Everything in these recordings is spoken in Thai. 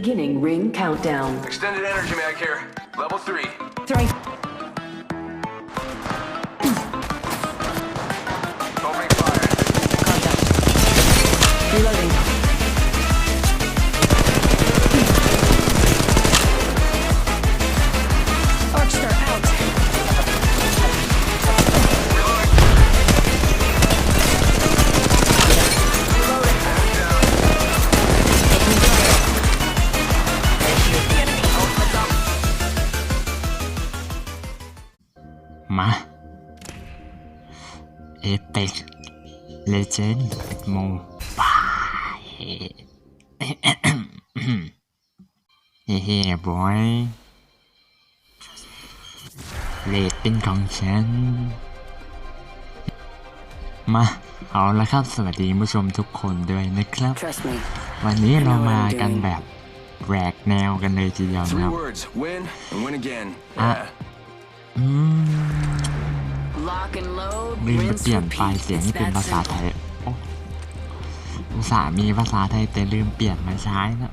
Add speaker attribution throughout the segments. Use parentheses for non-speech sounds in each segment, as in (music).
Speaker 1: Beginning ring countdown.
Speaker 2: Extended energy mag here. Level 3.
Speaker 3: 3. เลเจนด์โมบายเฮ้เฮ้บอยเลตเป็นของฉัน มาเอาละครับ สวัสดีผู้ชมทุกคนด้วยนะครับ
Speaker 1: Trust me.
Speaker 3: วันนี้เรามากันแบบแหวกแนวกันเลยทีเดียวนะค
Speaker 2: Three
Speaker 3: รับ
Speaker 2: words. Win and win again.
Speaker 3: Ah.
Speaker 2: Yeah.
Speaker 3: อืม
Speaker 1: Lock and load.
Speaker 3: ลืมไป
Speaker 1: Rinse,
Speaker 3: เปลี่ยนไฟล์
Speaker 1: repeat.
Speaker 3: เสียง
Speaker 1: It's
Speaker 3: ให้เป็น
Speaker 1: that
Speaker 3: ภาษาไท
Speaker 1: simple.
Speaker 3: ยโอ้อุตส่าห์มีภาษาไทยแต่ลืมเปลี่ยนมาใช้นะ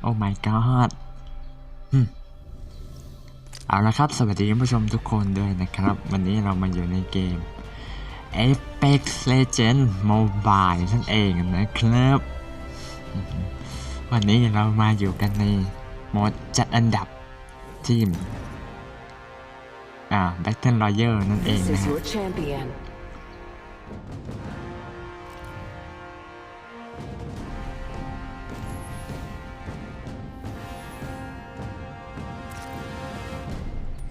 Speaker 3: โอ้ my god หึเอาละครับ สวัสดีคุณผู้ชมทุกคนด้วยนะครับ วันนี้เรามาอยู่ในเกม Apex Legends Mobile นั่นเองนะครับอือหือวันนี้เรามาอยู่กันในโหมดจัดอันดับทีม อ่า Battle Royale นั่นเอง
Speaker 1: This
Speaker 3: นะ
Speaker 1: is
Speaker 3: ฮะ
Speaker 1: your champion.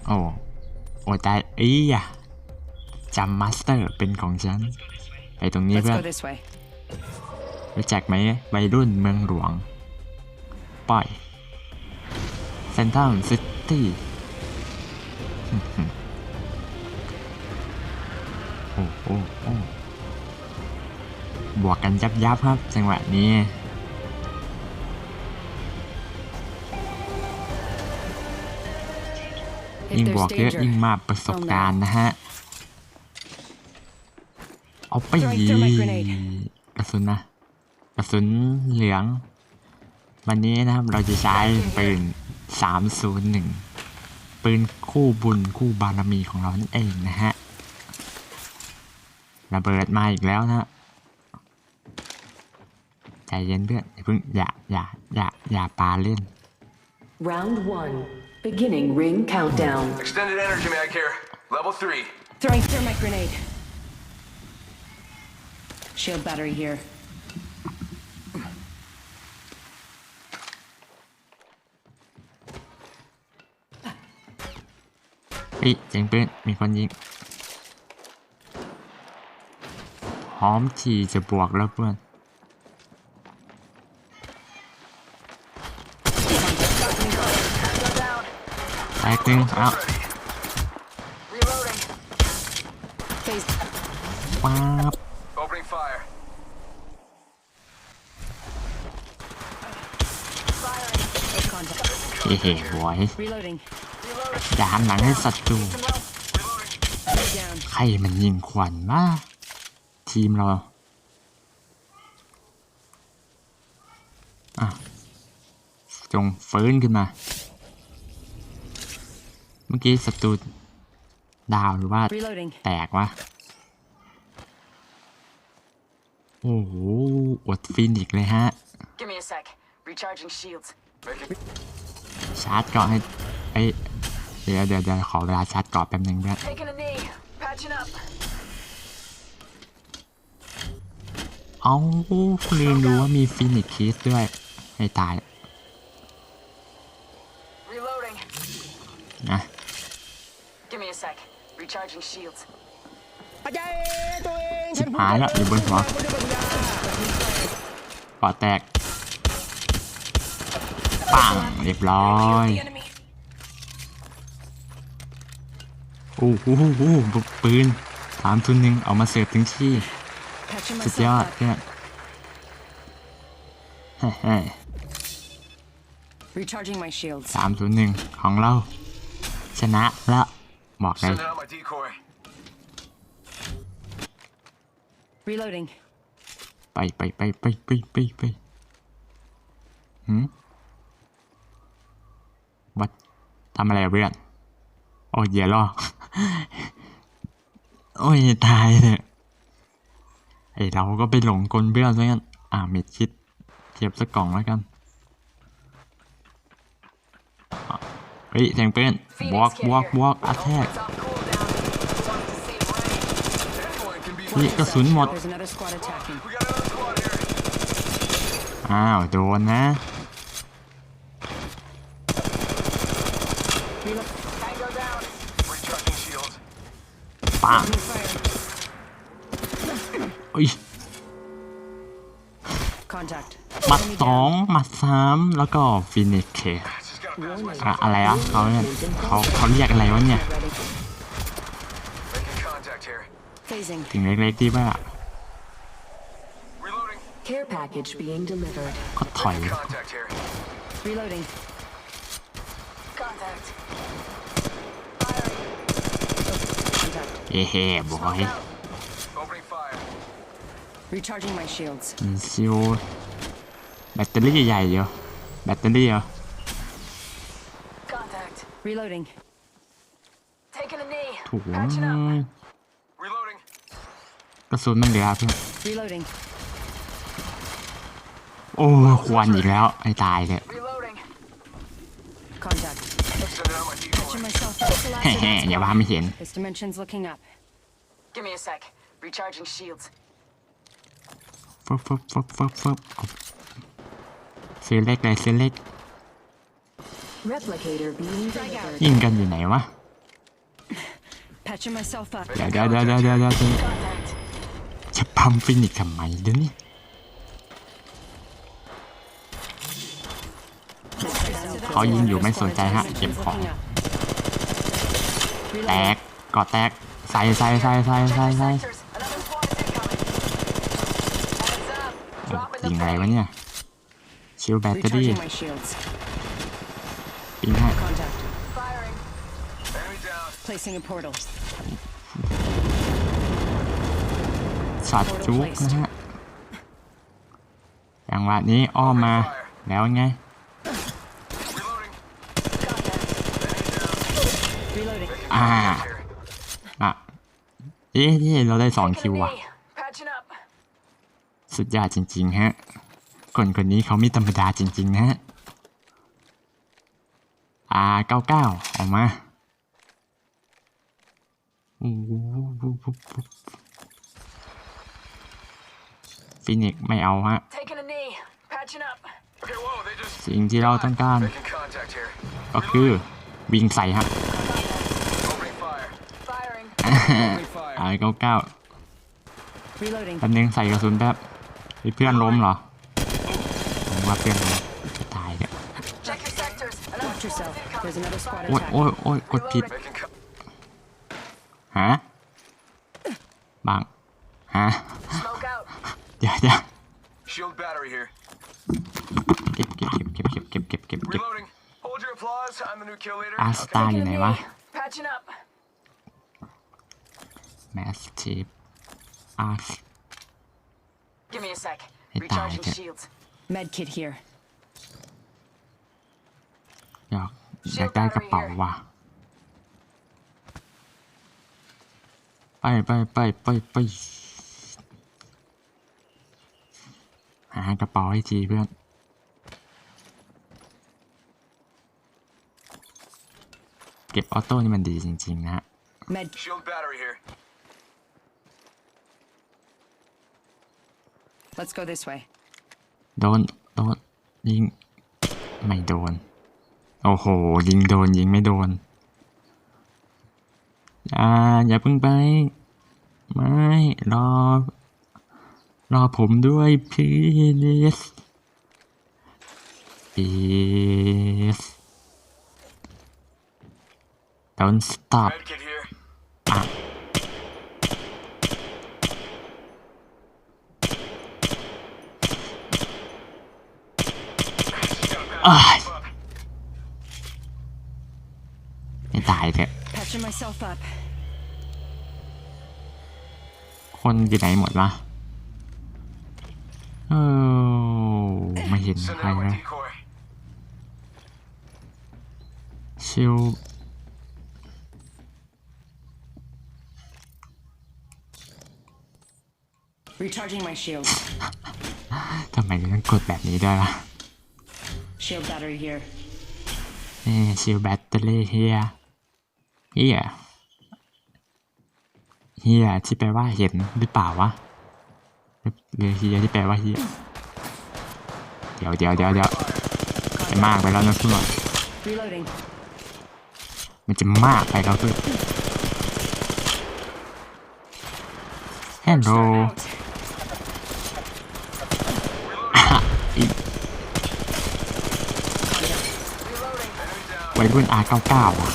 Speaker 3: โอ้โอ้ตายเอ้ยอะจำมาสเตอร์เป็นของฉัน ไปตรงนี้
Speaker 1: Let's
Speaker 3: เพื่อน
Speaker 1: go this way.
Speaker 3: รู้จักไหมวัยรุ่นเมืองหลวง ปล่อยเซนทรัลซิตี้ โอ้โอ้โอ้บวกกันยับยับครับ จังหวะนี้
Speaker 1: If
Speaker 3: ยิ่งบวก
Speaker 1: there's
Speaker 3: เยอะ
Speaker 1: danger,
Speaker 3: ยิ่งมากประสบการณ์นะฮะ เอาไป
Speaker 1: Throwing thermite grenade
Speaker 3: กระสุนนะ กระสุนเหลือง วันนี้นะครับเราจะใช้ปืน301 ปืนคู่บุญคู่บารมีของเรานั่นเองนะฮะระเบิดมาอีกแล้วนะฮะใจเย็นเพื่อนอย่าเพิ่งอย่าอย่าอย่าอย่าปาเล่น
Speaker 1: Round one. Beginning ring countdown.
Speaker 2: Extended energy mag here. Level 3.
Speaker 1: Throwing thermite grenade. Shield battery here.
Speaker 3: ฮ้ยเสียงปืนมีคนยิงพร้อมที่จะบวกแล้วเพื่อนแตกหนึ่งเอ้า
Speaker 2: Reloading.
Speaker 1: Phase
Speaker 3: ป๊าบ
Speaker 2: Opening fire.
Speaker 3: เฮ้เฮ้บอย
Speaker 1: reloading.
Speaker 3: อย่าหันหลังให้ศัตรู
Speaker 1: Stay down.
Speaker 3: ใครมันยิงควันมาทีมเรา อะ จงฟื้นขึ้นมา เมื่อกี้ศัตรูดาวหรือว่า
Speaker 1: Reloading.
Speaker 3: แตกวะ โอ้โห อดฟินิกซ์เลยฮะ
Speaker 4: Give me a sec. Recharging shields.
Speaker 2: Making
Speaker 3: ชาร์จเกาะให้ไอย เดี๋ยวเดี๋ยวเดี๋ยวขอเวลาชาร์จเกาะแป๊บนึงเพื่อน
Speaker 4: Taking a knee. Patching up.
Speaker 3: เอาลืมดูว่ามีฟินิกคิสด้วยให้ตาย
Speaker 4: Reloading.
Speaker 3: นะ
Speaker 4: Give me a sec. Recharging shields.
Speaker 3: ชิบหายแล้วอยู่บนหัวเกาะแตกปังเรียบร้อยโอ้ โหโอ้โหปืนสามทุนหนึ่งเอามาเสิร์ฟถึงที่
Speaker 1: Patching
Speaker 3: สุดยอ
Speaker 1: myself
Speaker 3: ด
Speaker 1: up.
Speaker 3: เพื่อนเฮ้ย
Speaker 1: Recharging my shields.
Speaker 3: สามศูนย์หนึ่งของเรา ชนะละบอกเลย
Speaker 2: sending out my decoy.
Speaker 1: Reloading.
Speaker 3: ไปไปไปไปไปไปไปหืมวัดทำอะไรอะเพื่อน โอ้ยเหี้ยล่อ โอ้ย ตายเลยไอเราก็ไปหลงกลเพื่อนซะงั้น อ่าเม็ดคิดเก็บสักกล่องแล้วกันอะเฮ้ยเสียงปืน
Speaker 4: Phoenix
Speaker 3: walk
Speaker 4: kid
Speaker 3: walk
Speaker 4: here.
Speaker 3: walk
Speaker 4: Hope
Speaker 3: attack
Speaker 4: it's off cooldown. Wants to see rain.
Speaker 2: Anyone can be
Speaker 3: นี่กระสุนหมด
Speaker 1: There's another squad attacking.
Speaker 2: We got another squad here.
Speaker 3: อ้าว โดนนะ ปัง
Speaker 1: Opening fire.
Speaker 3: อุ้ย
Speaker 1: Contact.
Speaker 3: หมัด
Speaker 1: Enemy
Speaker 3: สอง
Speaker 1: down.
Speaker 3: หมัดสามแล้วก็ฟินิชเค
Speaker 2: Just gotta pass myself.
Speaker 3: อะอะไรอะเขาเนี่ยเขาเขาเรียกอะไรวะเนี่ย
Speaker 1: Ready.
Speaker 2: Making contact here.
Speaker 1: Phasing.
Speaker 3: ถึงเล็กๆที่ว่า
Speaker 2: Reloading.
Speaker 5: Care package being delivered.
Speaker 3: ก็ถอย
Speaker 2: Contact here.
Speaker 1: Reloading.
Speaker 4: Contact. Firing.
Speaker 1: Contact.
Speaker 3: เย่เฮ่บอย
Speaker 4: Smoke out.
Speaker 2: Opening fire.
Speaker 1: Recharging my shields.
Speaker 3: อินซิวแบตเตอรี่ใหญ่เดียวแบตเตอรี่เหรอ
Speaker 4: Contact.
Speaker 1: Reloading.
Speaker 4: Taking a knee.
Speaker 3: ถูก
Speaker 4: Patching up.
Speaker 2: Reloading.
Speaker 3: กระสุนมันเหลือเพื่อน
Speaker 1: Reloading.
Speaker 3: โอ้ควันอีกแล้วไอ้ตายเลย
Speaker 4: Reloading.
Speaker 1: Contact.
Speaker 3: อย่าว่า
Speaker 1: squad.
Speaker 3: ไม่เห็น
Speaker 1: This dimension's looking up.
Speaker 4: Give me a sec. Recharging shields.
Speaker 3: ฟึบฟึบฟึบฟึบฟึบเอาซื้อเล็กเลยซื้อเล็ก
Speaker 5: Replicator being delivered.
Speaker 3: ยิงกันอยู่ไหนวะ
Speaker 1: Patching myself up.
Speaker 3: เดี๋ยวเดี๋ยวเดี๋ยวเดี๋ยวเดี๋ยวเดี๋ยว
Speaker 4: Contact.
Speaker 3: จะปั๊มฟินิกซ์ทำไมเดี๋ยวนี้ เขายิงอยู่ไม่สนใจฮะ เก็บของ แตกกอดแตก ใส่ใส่ใส่ใส่ใส่
Speaker 4: Check
Speaker 3: ใส่
Speaker 4: your sectors. Another squad is incoming. Heads up.
Speaker 3: โอ้
Speaker 4: Dropping
Speaker 3: ยิ
Speaker 4: the
Speaker 3: งอะไรวะ
Speaker 4: pain.
Speaker 3: เนี่ยชิลแบตเตอรี่
Speaker 1: Recharging my shields.
Speaker 3: ปิงให้
Speaker 1: Contact.
Speaker 4: Firing.
Speaker 2: Enemy down.
Speaker 1: Placing a portal.
Speaker 3: ช็อตจุกนะฮะจังหวะนี้อ้อมมาแล้วไง
Speaker 2: Reloading.
Speaker 4: Contact.
Speaker 1: Reloading.
Speaker 3: อ่า
Speaker 2: Here.
Speaker 3: อะเอ๊ะนี่เราได้สอง
Speaker 4: Taking
Speaker 3: คิว
Speaker 4: a
Speaker 3: ว่ะ
Speaker 4: knee. Patching up.
Speaker 3: สุดยอดจริง ๆ ฮะ คนคนนี้เขาไม่ธรรมดาจริง ๆ นะฮะอ่าเก้าเก้าออกมาโอ้โหฟินิกซ์ไม่เอาฮะ
Speaker 4: Taking a knee. Patching up.
Speaker 2: Okay, whoa, they just
Speaker 3: สิ่งที่เราต้องการ
Speaker 2: making contact here.
Speaker 3: ก็คือวิ่งใส่ฮะ
Speaker 2: Opening fire.
Speaker 4: Firing.
Speaker 2: Opening fire.
Speaker 3: อ่าเก้าเก้า
Speaker 1: Reloading.
Speaker 3: แป๊บนึงใส่กระสุนแป๊บเฮ้ยเพื่อนล้มเหรอผมว่าเพื่อนล้มจะตายเนี่ย
Speaker 4: Check your sectors. Another
Speaker 1: Watch
Speaker 4: squad
Speaker 1: yourself.
Speaker 4: is
Speaker 1: There's
Speaker 4: incoming.
Speaker 1: another squad
Speaker 3: โอ้ย
Speaker 1: attacking.
Speaker 3: โอ้ยโอ้ยกดผิด
Speaker 2: Making co-
Speaker 3: ฮะบังฮะ
Speaker 4: Smoke out.
Speaker 3: เดี๋ยวเดี๋ยว
Speaker 2: shield battery here.
Speaker 3: เก็บเก็บเก็บเก็บเก็บเก็บเก็บเก็บเก็บ
Speaker 2: Reloading. Hold your applause. I'm the new kill leader.
Speaker 3: อาสตาร์อยู่ไหนวะ
Speaker 4: Patching up.
Speaker 3: แมสทีฟอาร์
Speaker 4: Give me a sec.
Speaker 3: Hey,
Speaker 4: Recharging
Speaker 3: died.
Speaker 4: shields.
Speaker 1: Med kit here.
Speaker 3: อยากอยากได้กระเป๋าว่ะ ไปไปไปไปไปหากระเป๋าให้ทีเพื่อน เก็บออโต้นี่มันดีจริง ๆ นะฮะ
Speaker 1: Med.
Speaker 2: Shield battery here.
Speaker 1: Let's go this way.
Speaker 3: โดน โดน ยิง ไม่โดน โอ้โห ยิงโดน ยิงไม่โดน อ่า อย่าเพิ่งไป ไม่ รอ รอผมด้วย please please don't stop
Speaker 2: Medkit here.
Speaker 3: Ah. ไม่ตายเถอะ
Speaker 1: Patching myself up.
Speaker 3: คนอยู่ไหนหมดวะเออไม่เห็น
Speaker 2: Sending
Speaker 3: ใคร
Speaker 2: out my
Speaker 3: เลย
Speaker 2: decoy.
Speaker 3: ชิล
Speaker 1: Recharging my shields.
Speaker 3: ทำไมต้องกดแบบนี้ด้วยวะ
Speaker 1: Shield battery here.
Speaker 3: นี่ชิลแบตเตอรี่เฮียเฮียเฮียที่แปลว่าเห็นหรือเปล่าวะหรือหรือเฮียที่แปลว่าเฮียเดี๋ยวเดี๋ยวเดี๋ยวเดี๋ยวจะมากไปแล้วนะเพื่อน
Speaker 1: Reloading.
Speaker 3: มันจะมากไปแล้วเพื่อนฮัลโหล
Speaker 1: Out.
Speaker 3: อีก
Speaker 4: Reloading.
Speaker 3: วัยรุ่น R99 อะ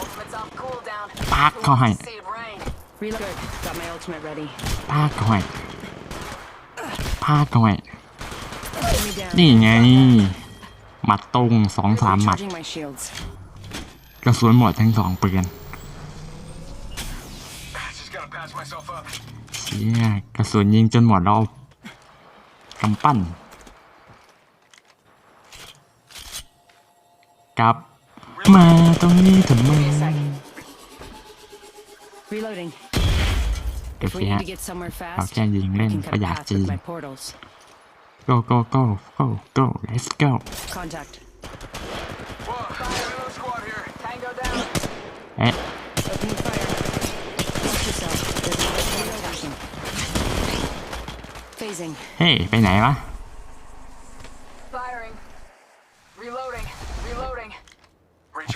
Speaker 4: Ultimate's off cooldown.
Speaker 3: Back
Speaker 4: Who wants
Speaker 3: on.
Speaker 4: to save Rain?
Speaker 1: Reload. Good. Got my ultimate ready.
Speaker 3: พาก่อยพาก่อย
Speaker 1: Enemy down.
Speaker 3: นี่ไง หมัดตรงสองสามหมัด
Speaker 1: Recharging my shields.
Speaker 3: กระสุนหมดทั้งสองปืน
Speaker 2: Just gotta patch myself up.
Speaker 3: เชี่ยกระสุนยิงจนหมดแล้วเอากำปั้น กลับ มาตรงนี้ทำไม
Speaker 4: Give me a sec.
Speaker 1: Reloading.
Speaker 3: เดี๋ยว
Speaker 1: If we
Speaker 3: พี่
Speaker 1: need
Speaker 3: ฮะ
Speaker 1: to get somewhere
Speaker 3: เรา
Speaker 1: fast,
Speaker 3: แค่ยิง
Speaker 1: I
Speaker 3: เล่น
Speaker 1: can
Speaker 3: ก็
Speaker 1: cut a
Speaker 3: อยาก
Speaker 1: path
Speaker 3: จี
Speaker 1: with my portals.
Speaker 3: go go go go go let's go
Speaker 1: Contact.
Speaker 2: Whoa, another squad here.
Speaker 4: Tango down.
Speaker 3: เอ๊ะ
Speaker 1: Opening fire. Watch yourself. There's another squad attacking. Phasing.
Speaker 3: เฮ้ยไปไหนวะ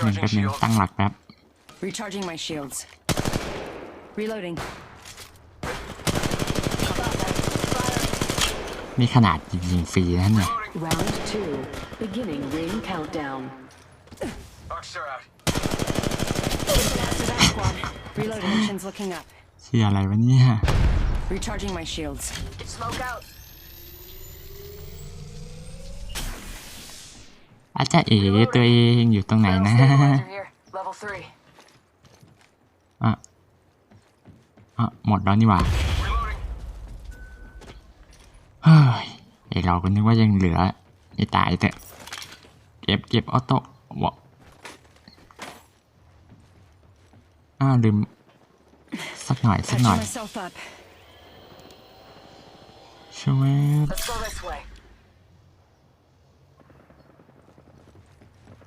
Speaker 3: นึ่ง
Speaker 2: Recharging
Speaker 3: แป๊บหนึง
Speaker 2: shields.
Speaker 3: ตั้งหลักแป๊บ
Speaker 1: Recharging my shields. Reloading.
Speaker 3: นี่ขนาดยิงฟรีนะเนี่ย
Speaker 2: Reloading.
Speaker 5: Round two. Beginning ring countdown.
Speaker 2: Arcstar out.
Speaker 1: After that squad. Reloading. Chin's looking up. (laughs)
Speaker 3: เชี่ยอะไรวะเนี่ย
Speaker 1: Recharging my shields.
Speaker 4: Smoke out.
Speaker 3: อาจารย์เอ๋ตัวเองอยู่ตรงไหน
Speaker 4: Barrel
Speaker 3: นะ
Speaker 4: stabilizer here. Level three.
Speaker 3: อะอะหมดแล้วนี่หว่า
Speaker 2: Reloading.
Speaker 3: เฮ้ยไอเราก็นึกว่ายังเหลือไอ้ตายเถอะเก็บเก็บออโต้วะอ้าวลืมสักหน่อยสักหน่อย
Speaker 1: Patching myself up.
Speaker 3: ช่วย
Speaker 4: Let's go this way.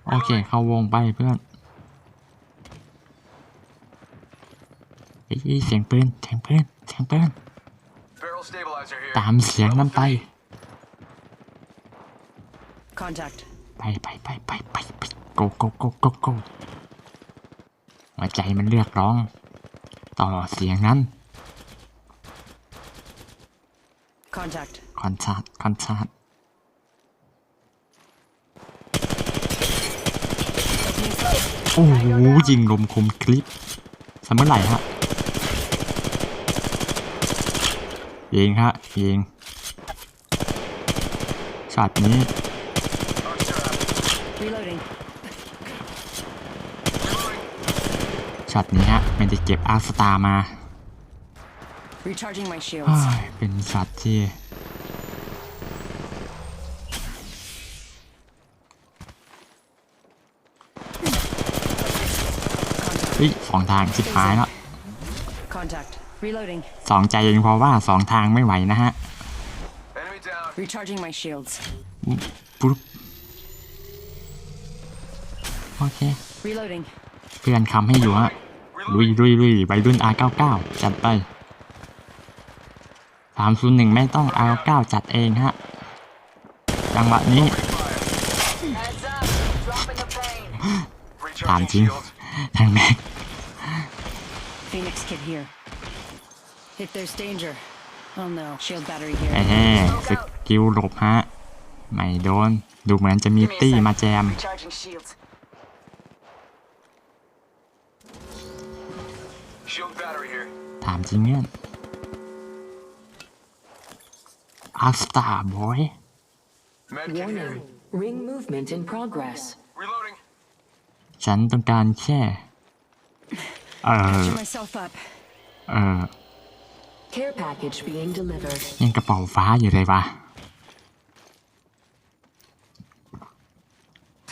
Speaker 3: โอเค เข้าวงไปเพื่อนเฮ้ยเสียงปืนเสียงปืนเสียงปืน
Speaker 2: Barrel stabilizer here.
Speaker 3: ตามเสียงนั้นไป
Speaker 1: Contact.
Speaker 3: ไปไปไปไปไปไปโกโกโกโกโกหัวใจมันเรียกร้อง ต่อเสียงนั้น
Speaker 1: Contact.
Speaker 3: คอนชาร์ตคอนชาร์ต
Speaker 1: Opening fire.
Speaker 3: โอ้โหยิงลมคมคลิปสมเมื่อไหร่ฮะยิงฮะยิงช็อตนี้
Speaker 2: Arcstar out.
Speaker 1: Reloading.
Speaker 2: Reloading.
Speaker 3: ช็อตนี้ฮะมันจะเก็บอาร์สตาร์มา
Speaker 1: Recharging my
Speaker 3: เฮ้
Speaker 1: shields.
Speaker 3: ยเป็นช็อตที่ เฮ้ยสองทางชิบหายแล้ว
Speaker 1: Contact. Reloading.
Speaker 3: สองใจเองเพราะว่าสองทางไม่ไหวนะฮะ
Speaker 2: Enemy down.
Speaker 1: Recharging my shields.
Speaker 3: ปุ๊บโอเค
Speaker 1: Reloading.
Speaker 3: เพื่อนคำให้อยู่ฮะลุย
Speaker 2: Reloading.
Speaker 3: ลุยลุยใบรุ่น R99 จัดไป301ไม่ต้อง R99 จัดเองฮะ จังหวะนี้
Speaker 4: Heads up. Dropping the pain.
Speaker 3: ถาม
Speaker 2: Recharging
Speaker 3: จริง
Speaker 2: shields.
Speaker 3: ทางแม็ก
Speaker 1: Phoenix kit here. If there's danger. Oh no. Shield battery
Speaker 3: แห
Speaker 1: here.
Speaker 3: มสกิลหลบฮะ ไม่โดน ดูเหมือนจะมี
Speaker 4: Give me a
Speaker 3: ตี้
Speaker 4: sec.
Speaker 3: มาแจม
Speaker 4: Recharging shields.
Speaker 2: Shield battery here.
Speaker 3: ถามจริงเนี่ยอาร์สตาร์บอย
Speaker 2: Med kit here.
Speaker 5: Warning. Ring movement in progress.
Speaker 2: Reloading.
Speaker 3: ฉันต้องการแค่ เออ
Speaker 1: Patching myself up.
Speaker 3: เออ
Speaker 5: Care package being delivered.
Speaker 3: ยังกระเป๋าฟ้าอยู่เลยวะ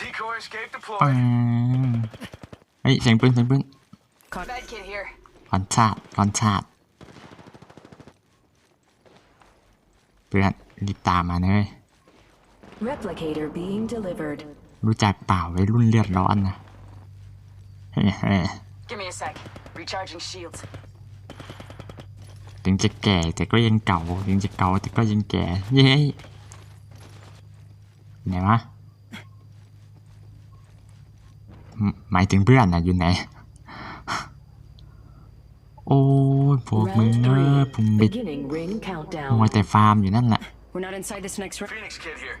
Speaker 2: Decoy escape
Speaker 3: อื
Speaker 2: deployed.
Speaker 3: มเฮ้ยเสียงปืนเสียงปืน
Speaker 1: Con-
Speaker 4: Med kit here.
Speaker 3: ร้อนชาติร้อนชาติเพื่อนรีบตามมาเลย
Speaker 5: Replicator being delivered.
Speaker 3: รู้จักเปล่าไว้รุ่นเลือดร้อนนะเฮ้ย
Speaker 4: Give me a sec. Recharging shields.
Speaker 3: ถึงจะแก่แต่ก็ยังเก่า ถึงจะเก่าแต่ก็ยังแก่ เย้ไหนวะหมหมายถึงเพื่อนนะอยู่ไหน โอ้ยพวกมึง
Speaker 5: Round
Speaker 3: เออ
Speaker 5: three.
Speaker 3: พุงบิด
Speaker 5: Beginning ring
Speaker 3: มัว
Speaker 5: countdown.
Speaker 3: แต่ฟาร์มอยู่นั่นแหละ
Speaker 1: We're not inside this next room.
Speaker 2: Phoenix kid here.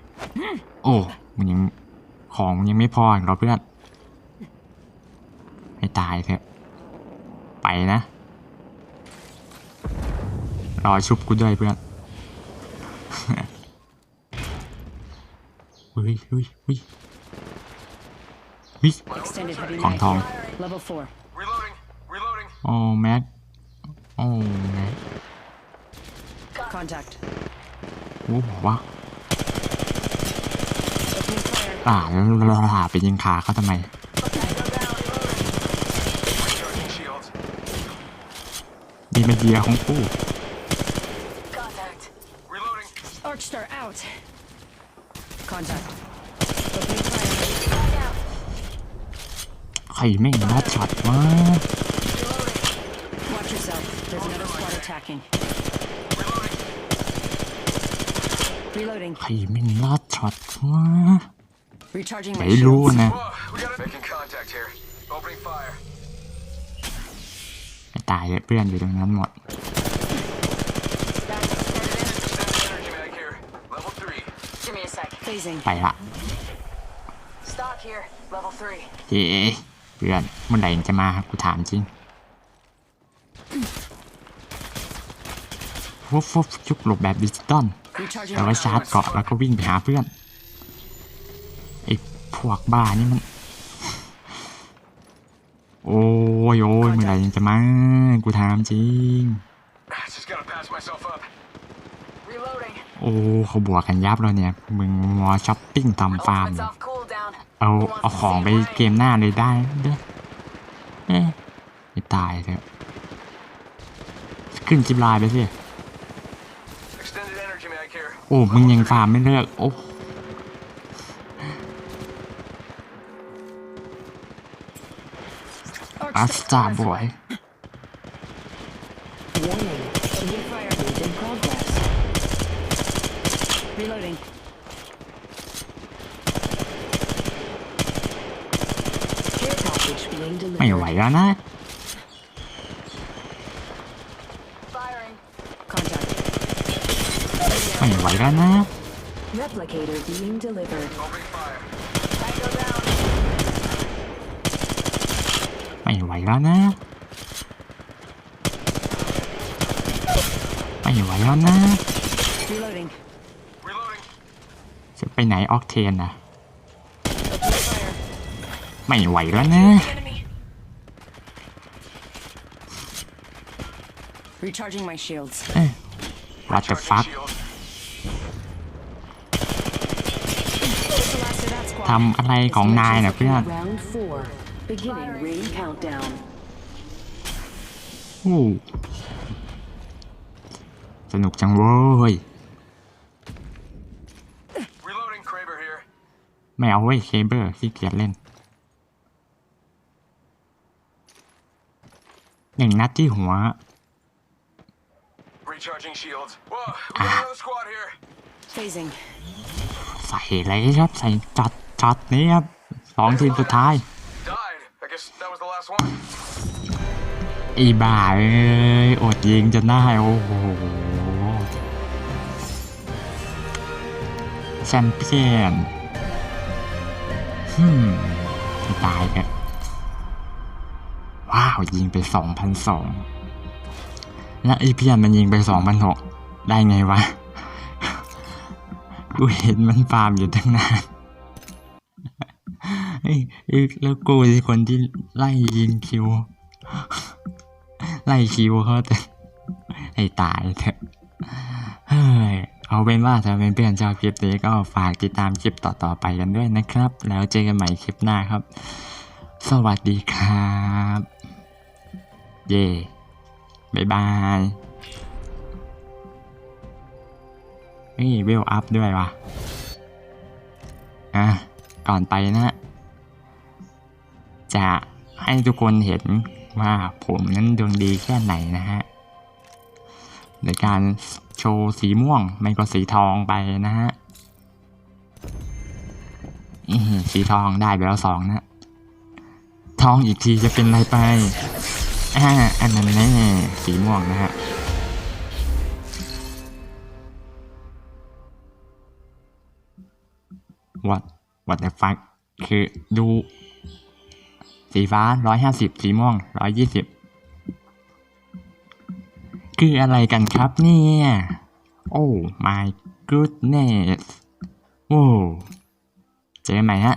Speaker 3: โอ้มันยังของมันยังไม่พออีกเหรอเพื่อน ให้ตายเถอะ ไปนะ รอชุบกูด้วยเพื่อนเฮ้ยเฮ้ยเฮ้ยเฮ้ย
Speaker 1: Extended heavy
Speaker 3: ของ
Speaker 1: mag.
Speaker 3: ทอง
Speaker 1: Level 4.
Speaker 2: Reloading. Reloading.
Speaker 3: โอ้แม็กโอ้แม็ก
Speaker 1: Contact.
Speaker 3: โอ้บอกว่า
Speaker 1: Opening fire.
Speaker 3: อ่าแล้วเราหาไปยิงขาเขาทำไม
Speaker 2: Recharging shields.
Speaker 3: นี่เป็นเดียของกู
Speaker 4: Contact.
Speaker 2: Reloading.
Speaker 1: Arcstar out. Contact. Opening fire.
Speaker 3: ใครแม่งรอดช็อตวะ
Speaker 1: Watch yourself. There's another squad attacking. Reloading.
Speaker 3: ใครแม่งรอดช็อตวะ
Speaker 1: Recharging
Speaker 3: ไหน
Speaker 1: my
Speaker 3: รู้
Speaker 1: shields.
Speaker 3: นะ
Speaker 2: Whoa, we got it. Making contact here. Opening fire.
Speaker 3: ไม่ตายเลยเพื่อนอยู่ตรงนั้นหมด
Speaker 2: Extended energy mag here. Level three.
Speaker 4: Give me a sec.
Speaker 1: Phasing.
Speaker 3: ไปละ
Speaker 4: Stock here. Level 3.
Speaker 3: เฮ้เพื่อนเมื่อไหร่จะมากูถามจริงฟุบฟุบชุกหลบแบบดิจิตอล
Speaker 1: Recharging
Speaker 3: แล้ว
Speaker 1: my
Speaker 3: ก็ชาร์จ
Speaker 1: shields.
Speaker 3: เกาะแล้วก็วิ่งไปหาเพื่อนไอ้พวกบ้านี่มัน โอ้ยโอ้ยเมื่อไหร่จะมากูถามจริง
Speaker 2: Just gotta patch myself up.
Speaker 4: Reloading.
Speaker 3: โอ้เขาบวกกันยับแล้วเนี่ย มึงมัวช้อปปิ้งทำฟาร์ม
Speaker 4: Ultimate's off cooldown.
Speaker 3: เอา
Speaker 4: Who wants
Speaker 3: เอา
Speaker 4: to
Speaker 3: ของ
Speaker 4: see
Speaker 3: ไป
Speaker 4: it
Speaker 3: เกมหน้าเลยได้เด้อเอ๊ะไม่ตายเถอะ ขึ้นจิบลายไปสิ
Speaker 2: Extended energy mag here.
Speaker 3: โอ้ มึงยังฟาร์มไม่เลิก โอ้อัส ตาบอย
Speaker 5: Warning. Movement in progress.
Speaker 1: Reloading.
Speaker 5: Care package being
Speaker 3: ไม่ไหว
Speaker 5: delivered.
Speaker 3: แล้วนะ
Speaker 4: Firing.
Speaker 1: Contact.
Speaker 3: ไม่ไหวแล้วนะ
Speaker 5: Replicator being delivered.
Speaker 2: Opening fire.
Speaker 4: Tango down.
Speaker 3: ไม่ไหวแล้วนะ ไม่ไหวแล้วนะ
Speaker 1: Reloading.
Speaker 2: Reloading.
Speaker 3: จะไปไหนออกเทนนะ
Speaker 1: Opening fire.
Speaker 3: ไม่ไหวแล้วนะ
Speaker 1: Enemy. Recharging my shields.
Speaker 3: เอ้ย what the
Speaker 2: Recharging
Speaker 3: fuck
Speaker 2: shields.
Speaker 1: That's the last of that squad.
Speaker 3: ทำอะไรของนายนะเพื่อน
Speaker 5: Round four. Beginning ring countdown.
Speaker 3: โอ้สนุกจังเว้ย
Speaker 2: Reloading. Kraber here.
Speaker 3: ไม่เอาเว้ยเคเบิลขี้เกียจเล่น หนึ่งนัดที่หัว
Speaker 2: Recharging shields. Whoa, we got another squad here.
Speaker 1: Phasing.
Speaker 3: ใส่เลยครับ ใส่จัดจัดนี้ครับสองทีมสุดท้าย
Speaker 2: Died. I guess that was the last one.
Speaker 3: ไอีบ่าเอ้ยอดยิงจนได้โอ้โหแชมเปี้ยนฮึมตายแกว้าว ยิงไปสองพันสองแล้วไอเพียนมันยิงไปสองพันหกได้ไงวะ กูเห็นมันฟาร์มอยู่ตั้งนาน เอ้ยแล้วกูเป็นคนที่ไล่ยิงคิว ไล่คิวเขาแต่ให้ตายเถอะเฮ้ยเอาเป็นว่าถ้าเป็นเพื่อนชอบคลิปนี้ก็ฝากติดตามคลิปต่อๆไปกันด้วยนะครับ แล้วเจอกันใหม่คลิปหน้าครับ สวัสดีครับ เย่บ๊ายบายนี่เวลอัพด้วยวะอะ ก่อนไปนะ จะให้ทุกคนเห็นว่าผมนั้นดวงดีแค่ไหนนะฮะในการโชว์สีม่วงไม่ก็สีทองไปนะฮะสีทองได้ไปแล้วสองนะ ทองอีกทีจะเป็นอะไรไปอ่าอันนั้นแน่สีม่วงนะฮะ what what the fuck คือดู สีฟ้าร้อยห้าสิบสีม่วงร้อยยี่สิบคืออะไรกันครับเนี่ย โอ้ my goodness โอ้เจอไหมฮะ